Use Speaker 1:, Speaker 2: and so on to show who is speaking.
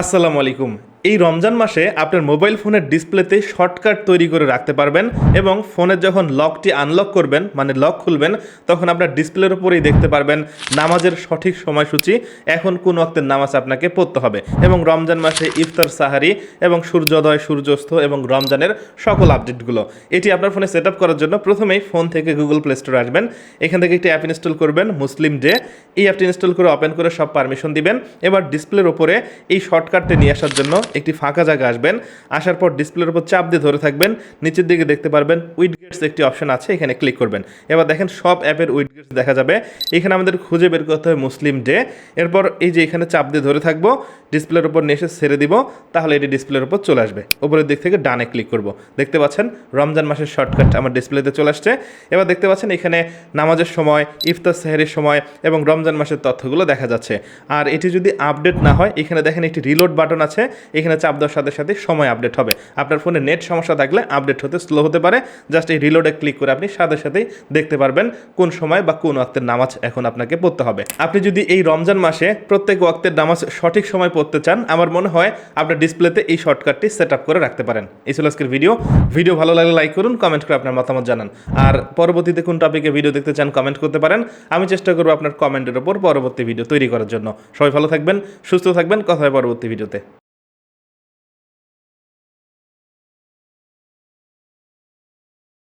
Speaker 1: আসসালামু আলাইকুম। এই রমজান মাসে আপনার মোবাইল ফোনের ডিসপ্লেতে শর্টকাট তৈরি করে রাখতে পারবেন এবং ফোনের যখন লকটি আনলক করবেন মানে লক খুলবেন, তখন আপনার ডিসপ্লের উপরেই দেখতে পারবেন নামাজের সঠিক সময়সূচি। এখন কোন অক্তের নামাজ আপনাকে পড়তে হবে? এবং রমজান মাসে ইফতার, সাহারি এবং সূর্যোদয়, সূর্যাস্ত এবং রমজানের সকল আপডেটগুলো। এটি আপনার ফোনে সেট করার জন্য প্রথমেই ফোন থেকে গুগল প্লে স্টোরে আসবেন। এখান থেকে একটি অ্যাপ ইনস্টল করবেন, মুসলিম ডে। এই অ্যাপটি ইনস্টল করে ওপেন করে সব পারমিশন দিবেন। এবার ডিসপ্লের উপরে এই শর্টকাটটি নিয়ে আসার জন্য একটি ফাঁকা জায়গা আসবেন। আসার পর ডিসপ্লের উপর চাপ দিয়ে ধরে থাকবেন। নিচের দিকে দেখতে পারবেন উইডগেটস একটি অপশন আছে, এখানে ক্লিক করবেন। এবার দেখেন সব অ্যাপের উইডগেটস দেখা যাবে। এখানে আমাদের খুঁজে বের করতে হবে মুসলিম ডে এরপর এই যে এখানে চাপ দিয়ে ধরে থাকব, ডিসপ্লের উপর এসে ছেড়ে দিব, তাহলে এটি ডিসপ্লের উপর চলে আসবে। উপরের দিক থেকে ডানে ক্লিক করব। দেখতে পাচ্ছেন রমজান মাসের শর্টকাট আমার ডিসপ্লেতে চলে আসছে। এবার দেখতে পাচ্ছেন এখানে নামাজের সময়, ইফতার সেহেরির সময় এবং রমজান মাসের তথ্যগুলো দেখা যাচ্ছে। আর এটি যদি আপডেট না হয়, এখানে দেখেন একটি রিলোড বাটন আছে। এখানে চাপ দেওয়ার সাথে সাথে সময় আপডেট হবে। আপনার ফোনে নেট সমস্যা থাকলে আপডেট হতে স্লো হতে পারে। জাস্ট এই রিলোডে ক্লিক করে আপনি সাথে সাথেই দেখতে পারবেন কোন সময় বা কোন ওয়াক্তের নামাজ এখন আপনাকে পড়তে হবে। আপনি যদি এই রমজান মাসে প্রত্যেক ওয়াক্তের নামাজ সঠিক সময় পড়তে চান, আমার মনে হয় আপনার ডিসপ্লেতে এই শর্টকাটটি সেট আপ করে রাখতে পারেন। এই ছিল আজকের ভিডিও ভিডিও ভালো লাগলে লাইক করুন কমেন্ট করে আপনার মতামত জানান। আর পরবর্তীতে কোন টপিকে ভিডিও দেখতে চান কমেন্ট করতে পারেন। আমি চেষ্টা করব আপনার কমেন্টের ওপর পরবর্তী ভিডিও তৈরি করার জন্য। সবাই ভালো থাকবেন, সুস্থ থাকবেন। কথা হয় পরবর্তী ভিডিওতে